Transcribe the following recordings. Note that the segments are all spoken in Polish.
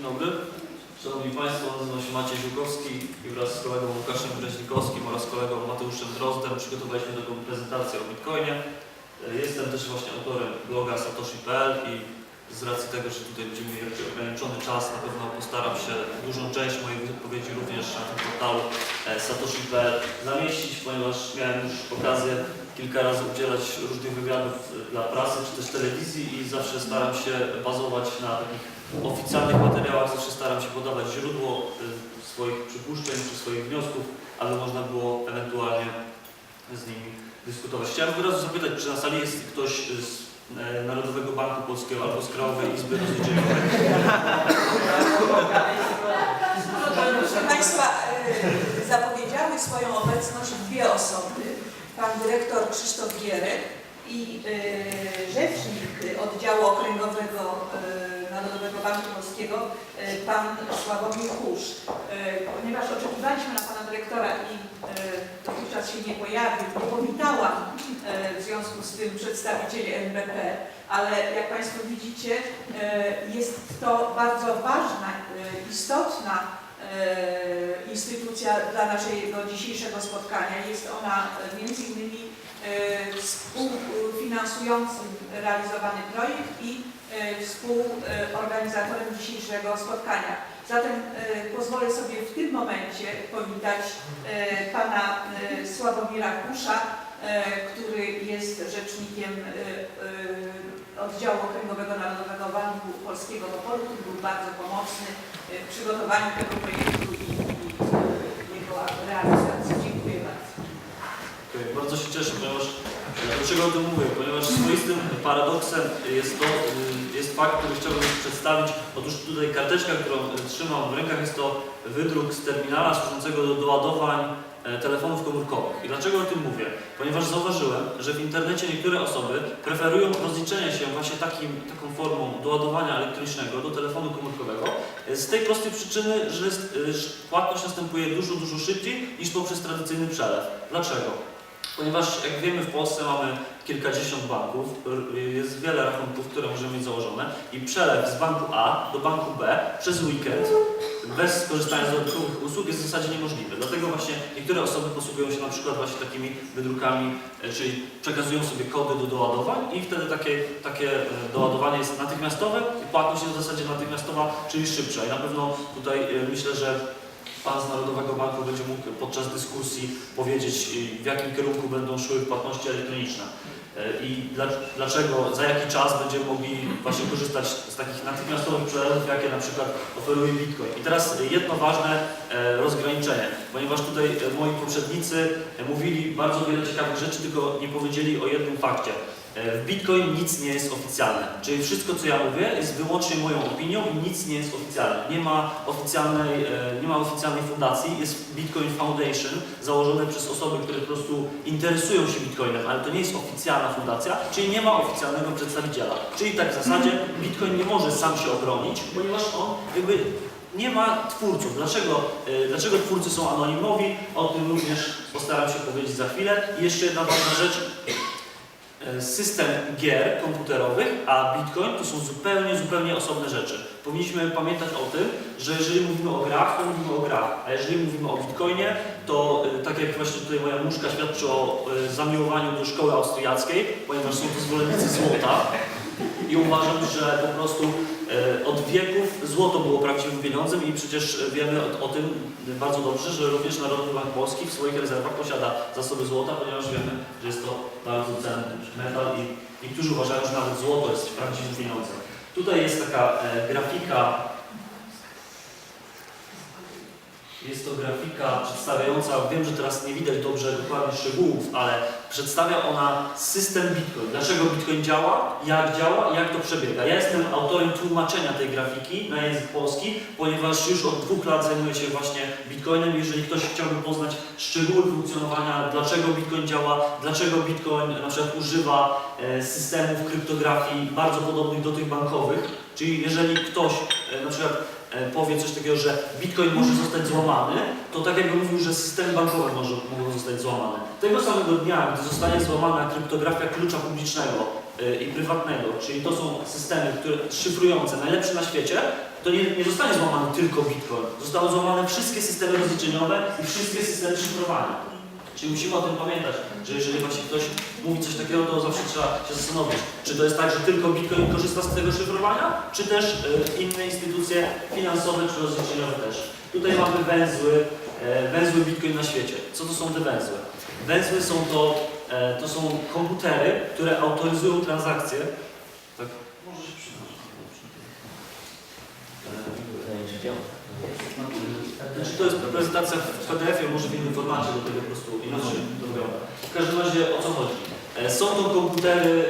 Dzień dobry. Szanowni Państwo, nazywam się Maciej Żukowski i wraz z kolegą Łukaszem Breźnikowskim oraz kolegą Mateuszem Drozdem przygotowaliśmy taką prezentację o Bitcoinie. E, Jestem też właśnie autorem bloga satoshi.pl i z racji tego, że tutaj będziemy mieli ograniczony czas, na pewno postaram się dużą część mojej wypowiedzi również na tym portalu e, satoshi.pl zamieścić, ponieważ miałem już okazję kilka razy udzielać różnych wywiadów e, dla prasy czy też telewizji i zawsze staram się bazować na takich oficjalnych materiałach, zawsze staram się podawać źródło e, swoich przypuszczeń czy swoich wniosków, aby można było ewentualnie z nimi dyskutować. Chciałem od razu zapytać, czy na sali jest ktoś z Narodowego Banku Polskiego albo z Krajowej Izby Rozliczeniowej? Proszę Państwa, e, zapowiedziały swoją obecność dwie osoby. Pan dyrektor Krzysztof Gierek i e, rzecznik oddziału okręgowego e, Narodowego Banku Polskiego, e, pan Sławomir Kusz. E, Ponieważ oczekiwaliśmy na pana dyrektora i się nie pojawił, nie powitałam e, w związku z tym przedstawicieli NBP, ale jak Państwo widzicie, e, jest to bardzo ważna, e, istotna instytucja dla naszego dzisiejszego spotkania. Jest ona między innymi współfinansującym realizowany projekt i współorganizatorem dzisiejszego spotkania. Zatem e, pozwolę sobie w tym momencie powitać e, pana e, Sławomira Kusza, e, który jest rzecznikiem e, e, oddziału okręgowego Narodowego Banku Polskiego w Opolu, był bardzo pomocny e, w przygotowaniu tego projektu i, i jego realizacji. Dziękuję bardzo. Bardzo się cieszę, ponieważ e, dlaczego o tym mówię? Ponieważ swoistym paradoksem jest to, y, jest fakt, który chciałbym przedstawić. Otóż tutaj karteczka, którą y, trzymam w rękach, jest to wydruk z terminala służącego do doładowań e, telefonów komórkowych. I dlaczego o tym mówię? Ponieważ zauważyłem, że w internecie niektóre osoby preferują rozliczenie się właśnie takim, taką formą doładowania elektronicznego do telefonu komórkowego e, z tej prostej przyczyny, y, że płatność następuje dużo, dużo szybciej niż poprzez tradycyjny przelew. Dlaczego? Ponieważ jak wiemy w Polsce mamy kilkadziesiąt banków, jest wiele rachunków, które możemy mieć założone i przelew z banku A do banku B przez weekend bez korzystania z dodatkowych usług jest w zasadzie niemożliwy. Dlatego właśnie niektóre osoby posługują się na przykład właśnie takimi wydrukami, e, czyli przekazują sobie kody do doładowań i wtedy takie, takie e, doładowanie jest natychmiastowe i płatność jest w zasadzie natychmiastowa, czyli szybsza. I na pewno tutaj e, myślę, że Pan z Narodowego Banku będzie mógł podczas dyskusji powiedzieć, y, w jakim kierunku będą szły płatności elektroniczne y, i dla, dlaczego, za jaki czas będziemy mogli właśnie korzystać z takich natychmiastowych przelewów, jakie na przykład oferuje Bitcoin. I teraz jedno ważne e, rozgraniczenie, ponieważ tutaj moi poprzednicy mówili bardzo wiele ciekawych rzeczy, tylko nie powiedzieli o jednym fakcie. E, W Bitcoin nic nie jest oficjalne, czyli wszystko co ja mówię jest wyłącznie moją opinią i nic nie jest oficjalne. Nie ma oficjalnej, e, nie ma oficjalnej fundacji, jest Bitcoin Foundation założone przez osoby, które po prostu interesują się Bitcoinem, ale to nie jest oficjalna fundacja, czyli nie ma oficjalnego przedstawiciela. Czyli tak w zasadzie Bitcoin nie może sam się obronić, ponieważ on jakby nie ma twórców. Dlaczego, e, dlaczego twórcy są anonimowi? O tym również postaram się powiedzieć za chwilę. I jeszcze jedna ważna rzecz system gier komputerowych, a Bitcoin to są zupełnie, zupełnie osobne rzeczy. Powinniśmy pamiętać o tym, że jeżeli mówimy o grach, to mówimy o grach, a jeżeli mówimy o Bitcoinie, to e, tak jak właśnie tutaj moja muszka świadczy o e, zamiłowaniu do szkoły austriackiej, ponieważ są to zwolennicy złota i uważam, że po prostu e, od wieków złoto było prawdziwym pieniądzem i przecież wiemy o, o tym bardzo dobrze, że również Narodowy Bank Polski w swoich rezerwach posiada zasoby złota, ponieważ wiemy, że jest to bardzo cenny metal i niektórzy uważają, że nawet złoto jest prawdziwym pieniądzem. Tutaj jest taka e, grafika jest to grafika przedstawiająca, wiem, że teraz nie widać dobrze dokładnie szczegółów, ale przedstawia ona system Bitcoin. Dlaczego Bitcoin działa, jak działa jak to przebiega. Ja jestem autorem tłumaczenia tej grafiki na język polski, ponieważ już od dwóch lat zajmuję się właśnie Bitcoinem. Jeżeli ktoś chciałby poznać szczegóły funkcjonowania, dlaczego Bitcoin działa, dlaczego Bitcoin na przykład używa e, systemów kryptografii bardzo podobnych do tych bankowych, czyli jeżeli ktoś e, na przykład powie coś takiego, że Bitcoin może zostać złamany, to tak jakby mówił, że systemy bankowe może, zostać złamane. Tego samego dnia, gdy zostanie złamana kryptografia klucza publicznego e, i prywatnego, czyli to są systemy które, szyfrujące, najlepsze na świecie, to nie, nie zostanie złamany tylko Bitcoin. Zostały złamane wszystkie systemy rozliczeniowe i wszystkie systemy szyfrowania. Czyli musimy o tym pamiętać, że jeżeli właśnie ktoś mówi coś takiego, to zawsze trzeba się zastanowić, czy to jest tak, że tylko Bitcoin korzysta z tego szyfrowania, czy też e, inne instytucje finansowe czy rozliczeniowe też. Tutaj mamy węzły, e, węzły Bitcoin na świecie. Co to są te węzły? Węzły są to, e, to są komputery, które autoryzują transakcje. Tak, może się przyznać. Znaczy to jest prezentacja w PDF-ie, może w innym formacie, do tego po prostu inaczej wygląda. W każdym razie o co chodzi? E, Są to komputery,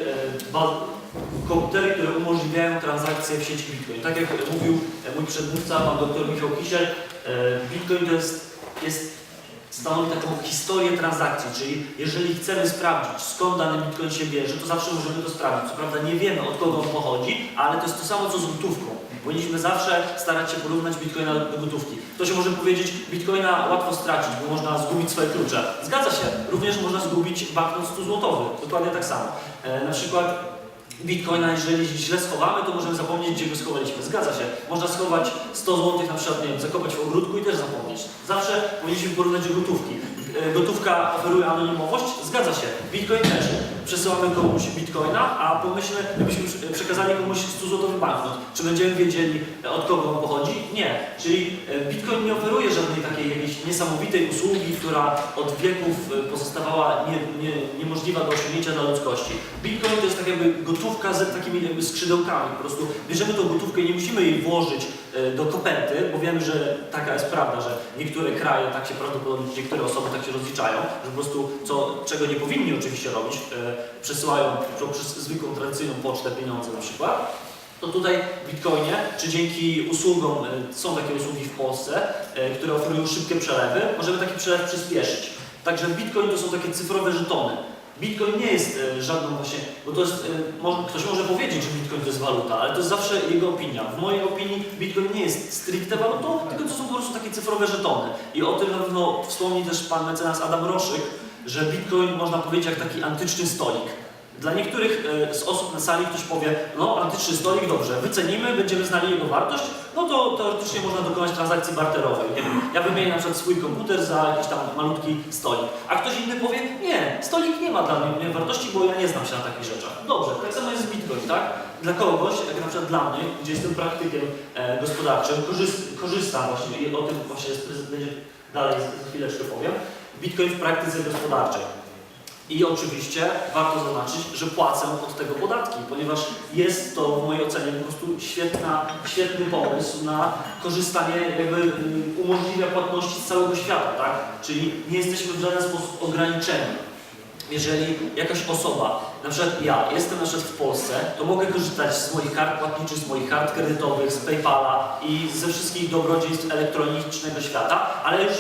e, komputery, które umożliwiają transakcje w sieci Bitcoin. Tak jak mówił e, mój przedmówca, pan dr Michał Kisiel, Bitcoin to jest, jest stanowi taką historię transakcji, czyli jeżeli chcemy sprawdzić skąd dany Bitcoin się bierze, to zawsze możemy to sprawdzić. Co prawda nie wiemy od kogo on pochodzi, ale to jest to samo co z gotówką. Powinniśmy zawsze starać się porównać Bitcoina do gotówki. Ktoś może powiedzieć, Bitcoina łatwo stracić, bo można zgubić swoje klucze. Zgadza się, również można zgubić banknot 100 złotowy, dokładnie tak samo. E, na przykład Bitcoina, jeżeli źle schowamy, to możemy zapomnieć, gdzie go schowaliśmy. Zgadza się. Można schować 100 zł na przykład, nie wiem, zakopać w ogródku i też zapomnieć. Zawsze powinniśmy porównać gotówki. E, Gotówka oferuje anonimowość? Zgadza się. Bitcoin też. Przesyłamy komuś Bitcoina, a pomyślmy, jakbyśmy prze- przekazali komuś 100 złotowy banknot. Czy będziemy wiedzieli, e, od kogo on pochodzi? Nie. Czyli e, Bitcoin nie oferuje żadnej takiej jakiejś niesamowitej usługi, która od wieków e, pozostawała nie, nie, niemożliwa do osiągnięcia dla ludzkości. Bitcoin to jest tak jakby gotówka z takimi jakby skrzydełkami. Po prostu bierzemy tą gotówkę i nie musimy jej włożyć do koperty, bo wiemy, że taka jest prawda, że niektóre kraje tak się prawdopodobnie, niektóre osoby tak się rozliczają, że po prostu co, czego nie powinni oczywiście robić, przesyłają przez zwykłą tradycyjną pocztę pieniądze na przykład. To tutaj w Bitcoinie, czy dzięki usługom, e, są takie usługi w Polsce, e, które oferują szybkie przelewy, możemy taki przelew przyspieszyć. Także Bitcoin to są takie cyfrowe żetony. Bitcoin nie jest e, żadną właśnie, bo to jest, ktoś może powiedzieć, że Bitcoin to jest waluta, ale to jest zawsze jego opinia. W mojej opinii Bitcoin nie jest stricte walutą, tylko to są po prostu takie cyfrowe żetony. I o tym na pewno wspomni też pan mecenas Adam Roszyk, że Bitcoin można powiedzieć jak taki antyczny stolik. Dla niektórych e, z osób na sali ktoś powie, no antyczny stolik, dobrze, wycenimy, będziemy znali jego wartość, no to teoretycznie można dokonać transakcji barterowej. Nie wiem, ja wymienię na przykład swój komputer za jakiś tam malutki stolik. A ktoś inny powie, nie, stolik nie ma dla mnie wartości, bo ja nie znam się na takich rzeczach. Dobrze, tak samo jest z Bitcoin, tak? Dla kogoś, jak na przykład dla mnie, gdzie jestem praktykiem e, gospodarczym, korzyst, korzystam właśnie i o tym właśnie jest, będzie dalej za chwileczkę powiem, Bitcoin w praktyce gospodarczej. I oczywiście warto zaznaczyć, że płacę od tego podatki, ponieważ jest to w mojej ocenie po prostu świetna, świetny pomysł na korzystanie, jakby y, umożliwia płatności z całego świata, tak? Czyli nie jesteśmy w żaden sposób ograniczeni. Jeżeli jakaś osoba, na przykład ja, jestem na przykład w Polsce, to mogę korzystać z moich kart płatniczych, z moich kart kredytowych, z PayPala i ze wszystkich dobrodziejstw elektronicznego świata, ale już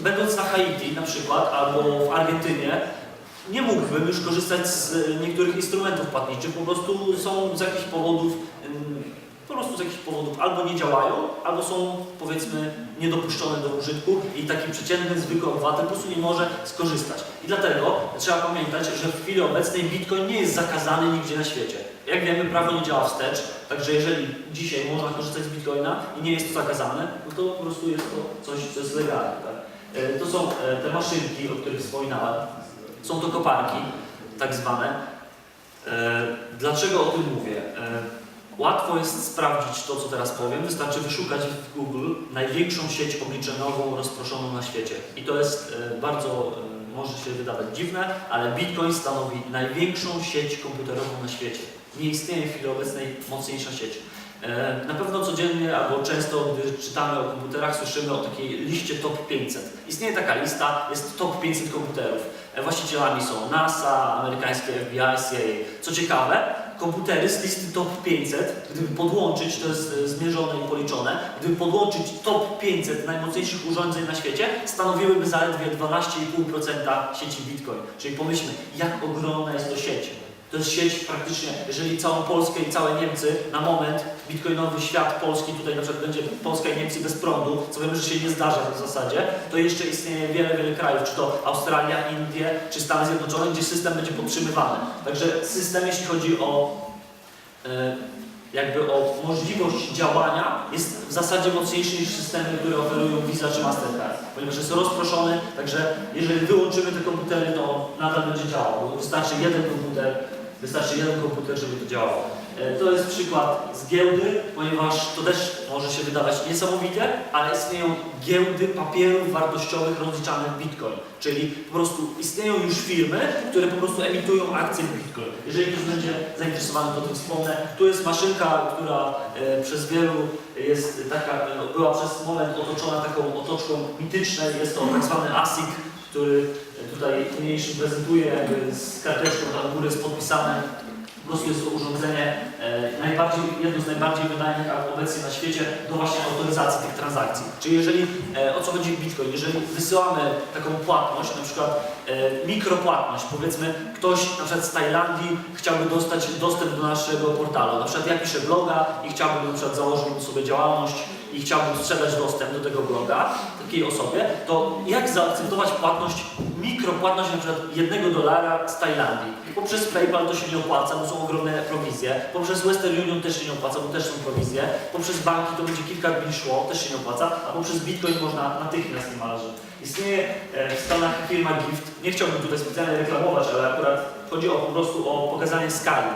będąc na Haiti na przykład albo w Argentynie, nie mógłbym już korzystać z e, niektórych instrumentów płatniczych, po prostu są z jakichś powodów, po prostu z jakichś powodów albo nie działają, albo są powiedzmy niedopuszczone do użytku i taki przeciętny, zwykły obywatel po prostu nie może skorzystać. I dlatego trzeba pamiętać, że w chwili obecnej Bitcoin nie jest zakazany nigdzie na świecie. Jak wiemy, prawo nie działa wstecz, także jeżeli dzisiaj można korzystać z Bitcoina i nie jest to zakazane, no to po prostu jest to coś, co jest legalne. Tak? E, To są e, te maszynki, o których wspominałem. Są to koparki, tak zwane. E, Dlaczego o tym mówię? Łatwo jest sprawdzić to, co teraz powiem. Wystarczy wyszukać w Google największą sieć obliczeniową rozproszoną na świecie. I to jest e, bardzo, e, może się wydawać dziwne, ale Bitcoin stanowi największą sieć komputerową na świecie. Nie istnieje w chwili obecnej mocniejsza sieć. E, Na pewno codziennie albo często, gdy czytamy o komputerach, słyszymy o takiej liście top 500. Istnieje taka lista, jest top 500 komputerów. Właścicielami są NASA, amerykańskie FBI, CIA. Co ciekawe, komputery z listy top 500, gdyby podłączyć, to jest e, zmierzone i policzone, gdyby podłączyć top 500 najmocniejszych urządzeń na świecie, stanowiłyby zaledwie 12,5% sieci Bitcoin. Czyli pomyślmy, jak ogromna jest to sieć. To jest sieć praktycznie, jeżeli całą Polskę i całe Niemcy na moment bitcoinowy świat Polski, tutaj na przykład będzie Polska i Niemcy bez prądu, co wiemy, że się nie zdarza w zasadzie, to jeszcze istnieje wiele, wiele krajów, czy to Australia, Indie, czy Stany Zjednoczone, gdzie system będzie podtrzymywany. Także system, jeśli chodzi o e, jakby o możliwość działania jest w zasadzie mocniejszy niż systemy, które oferują Visa czy Mastercard, ponieważ jest rozproszony, także jeżeli wyłączymy te komputery, to on nadal będzie działał, bo wystarczy jeden komputer, wystarczy jeden komputer, żeby to działało. E, To jest przykład z giełdy, ponieważ to też może się wydawać niesamowite, ale istnieją giełdy papierów wartościowych rozliczanych w Bitcoin. Czyli po prostu istnieją już firmy, które po prostu emitują akcje w Bitcoin. Jeżeli ktoś będzie zainteresowany, to tym wspomnę. Tu jest maszynka, która e, przez wielu jest taka, e, była przez moment otoczona taką otoczką mitycznej. Jest to tak zwany ASIC, który tutaj mniejszy prezentuje jakby z karteczką tam u góry jest podpisane. Po prostu jest to urządzenie e, najbardziej, jedno z najbardziej wydajnych obecnie na świecie do właśnie autoryzacji tych transakcji. Czyli jeżeli, e, o co chodzi w Bitcoin, jeżeli wysyłamy taką płatność, na przykład e, mikropłatność, powiedzmy ktoś na przykład z Tajlandii chciałby dostać dostęp do naszego portalu, na przykład ja piszę bloga i chciałbym na przykład założyć sobie działalność i chciałbym sprzedać dostęp do tego bloga takiej osobie, to jak zaakceptować płatność, mikropłatność przykład jednego dolara z Tajlandii? Poprzez PayPal to się nie opłaca, bo są ogromne prowizje. Poprzez Western Union też się nie opłaca, bo też są prowizje. Poprzez banki to będzie kilka dni szło, też się nie opłaca, a poprzez Bitcoin można natychmiast niemalże. Istnieje e, w Stanach firma Gift, nie chciałbym tutaj specjalnie reklamować, ale akurat chodzi o, po prostu o pokazanie skali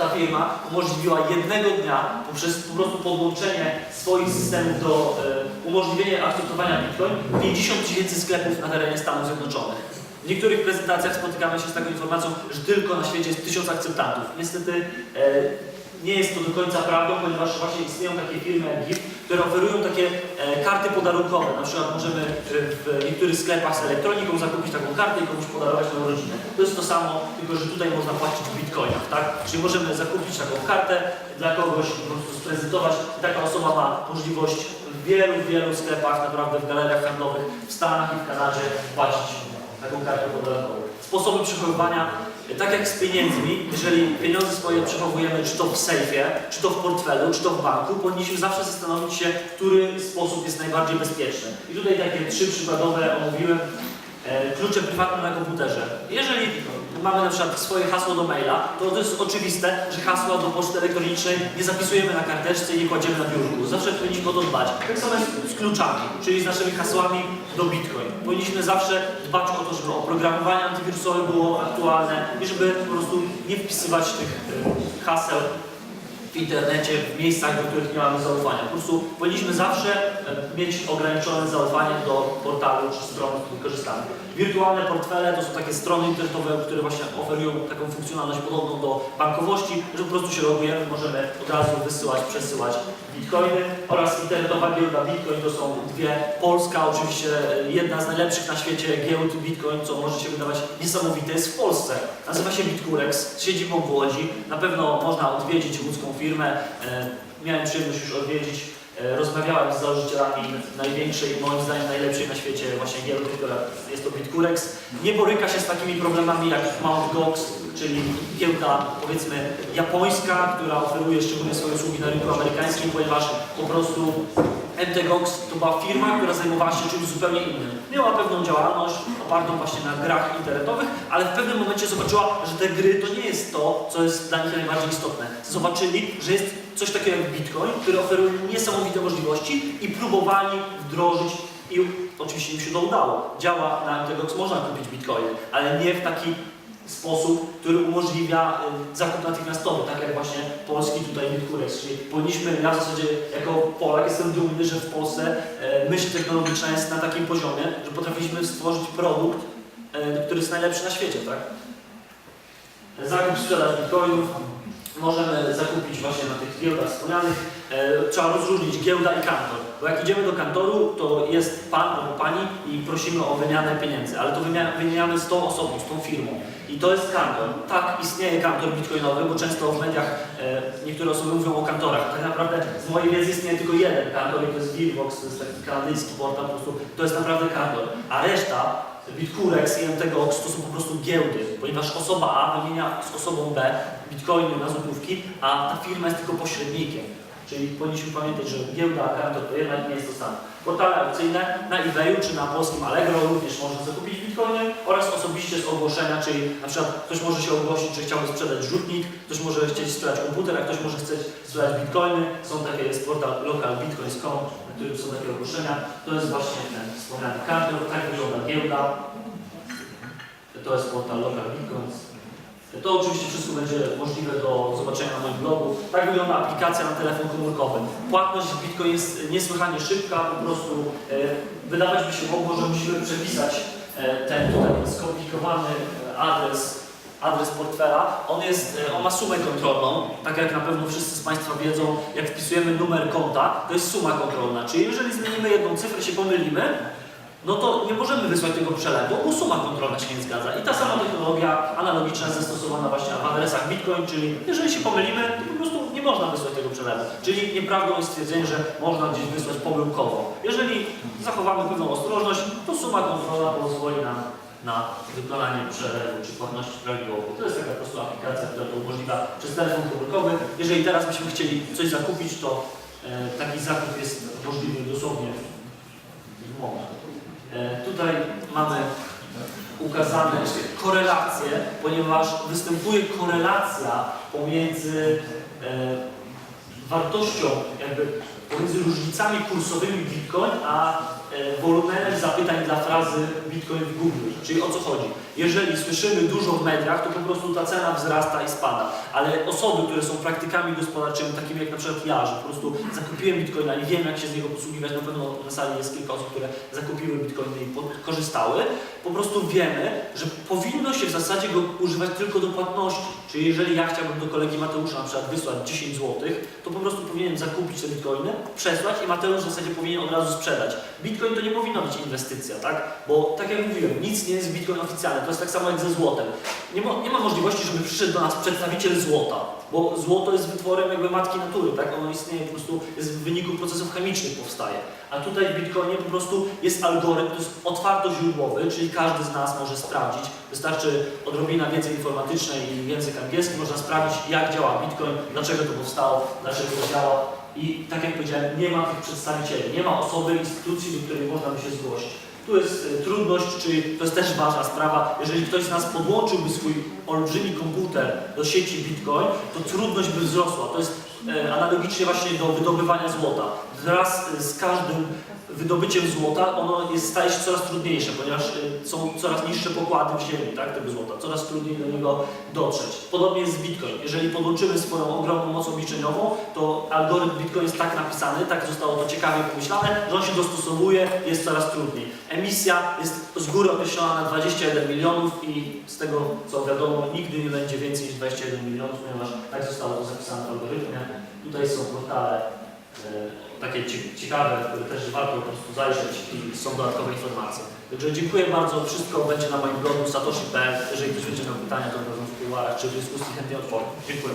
ta firma umożliwiła jednego dnia poprzez po prostu podłączenie swoich systemów do e, umożliwienia akceptowania Bitcoin 50 tysięcy sklepów na terenie Stanów Zjednoczonych. W niektórych prezentacjach spotykamy się z taką informacją, że tylko na świecie jest tysiąc akceptantów. Niestety e, nie jest to do końca prawdą, ponieważ właśnie istnieją takie firmy jak Gift, które oferują takie e, karty podarunkowe. Na przykład możemy e, w niektórych sklepach z elektroniką zakupić taką kartę i komuś podarować na urodziny. To jest to samo, tylko że tutaj można płacić w bitcoinach, tak? Czyli możemy zakupić taką kartę dla kogoś i po prostu sprezentować. Taka osoba ma możliwość w wielu, wielu sklepach, naprawdę w galeriach handlowych w Stanach i w Kanadzie płacić taką kartę podarunkową. Sposoby przechowywania tak jak z pieniędzmi, jeżeli pieniądze swoje przechowujemy czy to w sejfie, czy to w portfelu, czy to w banku, powinniśmy zawsze zastanowić się, który sposób jest najbardziej bezpieczny. I tutaj takie trzy przykładowe omówiłem. E, klucze prywatne na komputerze. Jeżeli mamy na przykład swoje hasło do maila, to to jest oczywiste, że hasła do poczty elektronicznej nie zapisujemy na karteczce i nie kładziemy na biurku. Zawsze powinniśmy o to dbać. Tak samo jest z kluczami, czyli z naszymi hasłami do Bitcoin. Powinniśmy zawsze dbać o to, żeby oprogramowanie antywirusowe było aktualne i żeby po prostu nie wpisywać tych e, haseł w internecie, w miejscach, do których nie mamy zaufania. Po prostu powinniśmy zawsze e, mieć ograniczone zaufanie do portalu czy stron, z których korzystamy. Wirtualne portfele to są takie strony internetowe, które właśnie oferują taką funkcjonalność podobną do bankowości, że po prostu się logujemy, możemy od razu wysyłać, przesyłać bitcoiny oraz internetowa giełda Bitcoin to są dwie. Polska oczywiście e, jedna z najlepszych na świecie giełd Bitcoin, co może się wydawać niesamowite, jest w Polsce. Nazywa się Bitcurex, z siedzibą w Łodzi. Na pewno można odwiedzić łódzką firmę. E, Miałem przyjemność już odwiedzić. E, Rozmawiałem z założycielami największej, moim zdaniem najlepszej na świecie właśnie giełdy, która jest to Bitcurex. Nie boryka się z takimi problemami jak Mt. Gox, czyli giełda powiedzmy japońska, która oferuje szczególnie swoje usługi na rynku amerykańskim, ponieważ po prostu MTGOX to była firma, która zajmowała się czymś zupełnie innym. Miała pewną działalność opartą właśnie na grach internetowych, ale w pewnym momencie zobaczyła, że te gry to nie jest to, co jest dla nich najbardziej istotne. Zobaczyli, że jest coś takiego jak Bitcoin, który oferuje niesamowite możliwości i próbowali wdrożyć i oczywiście im się to udało. Działa na MTGOX, można kupić Bitcoiny, ale nie w taki sposób, który umożliwia y, zakup natychmiastowy, tak jak właśnie polski tutaj Bitcurex. Czyli powinniśmy, ja w zasadzie jako Polak jestem dumny, że w Polsce e, myśl technologiczna jest na takim poziomie, że potrafiliśmy stworzyć produkt, e, który jest najlepszy na świecie, tak? Zakup, sprzedaż bitcoinów, możemy zakupić właśnie na tych giełdach wspomnianych. E, trzeba rozróżnić giełda i kantor. Bo jak idziemy do kantoru, to jest pan albo pani i prosimy o wymianę pieniędzy, ale to wymieniamy z tą osobą, z tą firmą. I to jest kantor. Tak, istnieje kantor bitcoinowy, bo często w mediach e, niektóre osoby mówią o kantorach. Tak naprawdę z mojej wiedzy istnieje tylko jeden kantor i to jest Gearbox, to jest taki kanadyjski portal, po prostu to jest naprawdę kantor. A reszta, Bitcurex i MTGOX to są po prostu giełdy, ponieważ osoba A wymienia z osobą B bitcoiny na złotówki, a ta firma jest tylko pośrednikiem. Czyli powinniśmy pamiętać, że giełda kantor to jednak nie jest to samo. Portale aukcyjne na eBayu czy na polskim Allegro również można zakupić bitcoiny oraz osobiście z ogłoszenia, czyli na przykład ktoś może się ogłosić, że chciałby sprzedać rzutnik, ktoś może chcieć sprzedać komputer, a ktoś może chcieć sprzedać bitcoiny. Są takie, jest portal localbitcoins.com, na którym są takie ogłoszenia. To jest właśnie ten wspomniany kartel, tak wygląda giełda. To jest portal Local Bitcoins. To oczywiście wszystko będzie możliwe do zobaczenia na moim blogu. Tak wygląda aplikacja na telefon komórkowy. Płatność w Bitcoin jest niesłychanie szybka, po prostu e, wydawać by się mogło, że musimy przepisać e, ten tutaj skomplikowany e, adres, adres portfela. On, jest, e, on ma sumę kontrolną, tak jak na pewno wszyscy z Państwa wiedzą, jak wpisujemy numer konta, to jest suma kontrolna. Czyli jeżeli zmienimy jedną cyfrę, się pomylimy, no to nie możemy wysłać tego przelewu, bo suma kontrolna się nie zgadza. I ta sama technologia analogiczna jest zastosowana właśnie w adresach Bitcoin, czyli jeżeli się pomylimy, to po prostu nie można wysłać tego przelewu. Czyli nieprawdą jest stwierdzenie, że można gdzieś wysłać pomyłkowo. Jeżeli zachowamy pewną ostrożność, to suma kontrolna pozwoli nam na wykonanie przelewu czy płatności prawidłowej. To jest taka po prostu aplikacja, która to umożliwia przez telefon komórkowy. Jeżeli teraz byśmy chcieli coś zakupić, to e, taki zakup jest możliwy dosłownie w moment. E, Tutaj mamy ukazane korelacje, ponieważ występuje korelacja pomiędzy e, wartością, jakby pomiędzy różnicami kursowymi Bitcoin, a e, wolumenem zapytań dla frazy Bitcoin w Google. Czyli o co chodzi? Jeżeli słyszymy dużo w mediach, to po prostu ta cena wzrasta i spada. Ale osoby, które są praktykami gospodarczymi, takimi jak na przykład ja, że po prostu zakupiłem Bitcoina i wiem jak się z niego posługiwać, na pewno na sali jest kilka osób, które zakupiły Bitcoiny i korzystały, po prostu wiemy, że powinno się w zasadzie go używać tylko do płatności. Czyli jeżeli ja chciałbym do kolegi Mateusza na przykład wysłać 10 zł, to po prostu powinienem zakupić te bitcoiny, przesłać i Mateusz w zasadzie powinien od razu sprzedać. Bitcoin to nie powinna być inwestycja, tak? Bo tak jak mówiłem, nic nie jest Bitcoin oficjalny. To jest tak samo jak ze złotem. Nie ma, nie ma możliwości, żeby przyszedł do nas przedstawiciel złota, bo złoto jest wytworem jakby matki natury, tak? Ono istnieje po prostu, jest w wyniku procesów chemicznych powstaje. A tutaj w Bitcoinie po prostu jest algorytm, to jest otwartoźródłowy, czyli każdy z nas może sprawdzić. Wystarczy odrobina wiedzy informatycznej i język angielski, można sprawdzić jak działa Bitcoin, dlaczego to powstało, dlaczego to działa. I tak jak powiedziałem, nie ma tych przedstawicieli, nie ma osoby, instytucji, do której można by się zgłosić. Tu jest y, trudność, czyli to jest też ważna sprawa, jeżeli ktoś z nas podłączyłby swój olbrzymi komputer do sieci Bitcoin, to trudność by wzrosła. To jest e, analogicznie właśnie do wydobywania złota. Wraz y, z każdym wydobyciem złota ono jest, staje się coraz trudniejsze, ponieważ y, są coraz niższe pokłady w ziemi tak, tego złota, coraz trudniej do niego dotrzeć. Podobnie jest z Bitcoin. Jeżeli podłączymy swoją ogromną moc obliczeniową, to algorytm Bitcoin jest tak napisany, tak zostało to ciekawie pomyślane, że on się dostosowuje, jest coraz trudniej. Emisja jest z góry określona na 21 milionów i z tego co wiadomo nigdy nie będzie więcej niż 21 milionów, ponieważ tak zostało to zapisane w algorytmie. Tutaj są portale takie cie- ciekawe, które też warto po prostu zajrzeć i są dodatkowe informacje. Także dziękuję bardzo, wszystko będzie na moim blogu satoshi.pl. Jeżeli ktoś będzie miał pytania, to w kuluarach czy w dyskusji chętnie odpowiem. Dziękuję.